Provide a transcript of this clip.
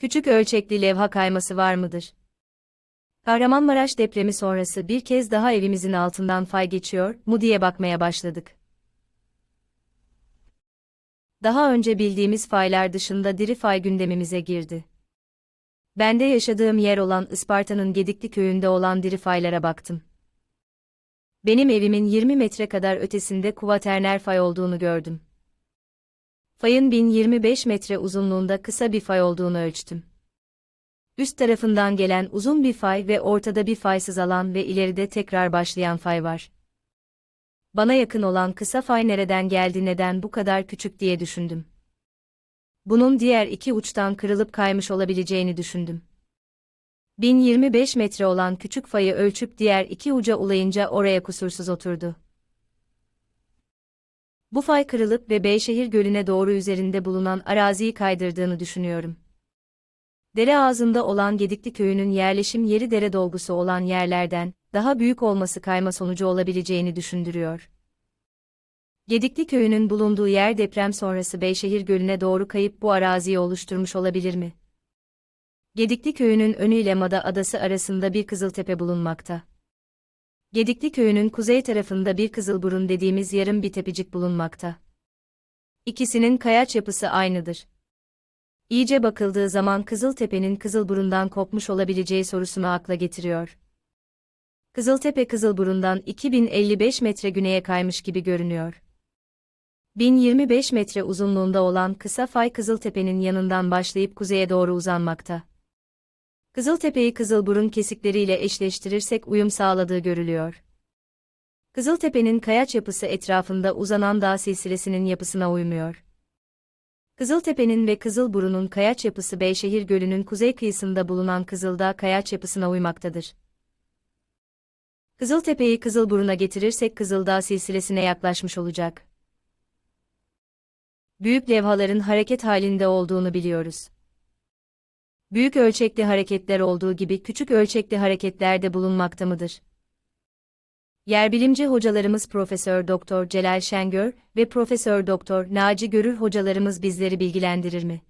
Küçük ölçekli levha kayması var mıdır? Kahramanmaraş depremi sonrası bir kez daha evimizin altından fay geçiyor mu diye bakmaya başladık. Daha önce bildiğimiz faylar dışında diri fay gündemimize girdi. Ben de yaşadığım yer olan Isparta'nın Gedikli köyünde olan diri faylara baktım. Benim evimin 20 metre kadar ötesinde kuvaterner fay olduğunu gördüm. Fayın 1025 metre uzunluğunda kısa bir fay olduğunu ölçtüm. Üst tarafından gelen uzun bir fay ve ortada bir faysız alan ve ileride tekrar başlayan fay var. Bana yakın olan kısa fay nereden geldi neden bu kadar küçük diye düşündüm. Bunun diğer iki uçtan kırılıp kaymış olabileceğini düşündüm. 1025 metre olan küçük fayı ölçüp diğer iki uca ulayınca oraya kusursuz oturdu. Bu fay kırılıp ve Beyşehir Gölü'ne doğru üzerinde bulunan araziyi kaydırdığını düşünüyorum. Dere ağzında olan Gedikli köyünün yerleşim yeri dere dolgusu olan yerlerden, daha büyük olması kayma sonucu olabileceğini düşündürüyor. Gedikli köyünün bulunduğu yer deprem sonrası Beyşehir Gölü'ne doğru kayıp bu araziyi oluşturmuş olabilir mi? Gedikli köyünün önü ile Mada Adası arasında bir kızıltepe bulunmakta. Gedikli köyünün kuzey tarafında bir kızılburun dediğimiz yarım bir tepecik bulunmakta. İkisinin kayaç yapısı aynıdır. İyice bakıldığı zaman Kızıltepe'nin Kızılburun'dan kopmuş olabileceği sorusunu akla getiriyor. Kızıltepe Kızılburun'dan 2055 metre güneye kaymış gibi görünüyor. 1025 metre uzunluğunda olan kısa fay Kızıltepe'nin yanından başlayıp kuzeye doğru uzanmakta. Kızıltepe'yi Kızılburun kesikleriyle eşleştirirsek uyum sağladığı görülüyor. Kızıltepe'nin kayaç yapısı etrafında uzanan dağ silsilesinin yapısına uymuyor. Kızıltepe'nin ve Kızılburun'un kayaç yapısı Beyşehir Gölü'nün kuzey kıyısında bulunan Kızıldağ kayaç yapısına uymaktadır. Kızıltepe'yi Kızılburun'a getirirsek Kızıldağ silsilesine yaklaşmış olacak. Büyük levhaların hareket halinde olduğunu biliyoruz. Büyük ölçekli hareketler olduğu gibi küçük ölçekli hareketler de bulunmakta mıdır? Yerbilimci hocalarımız Profesör Doktor Celal Şengör ve Profesör Doktor Naci Görür hocalarımız bizleri bilgilendirir mi?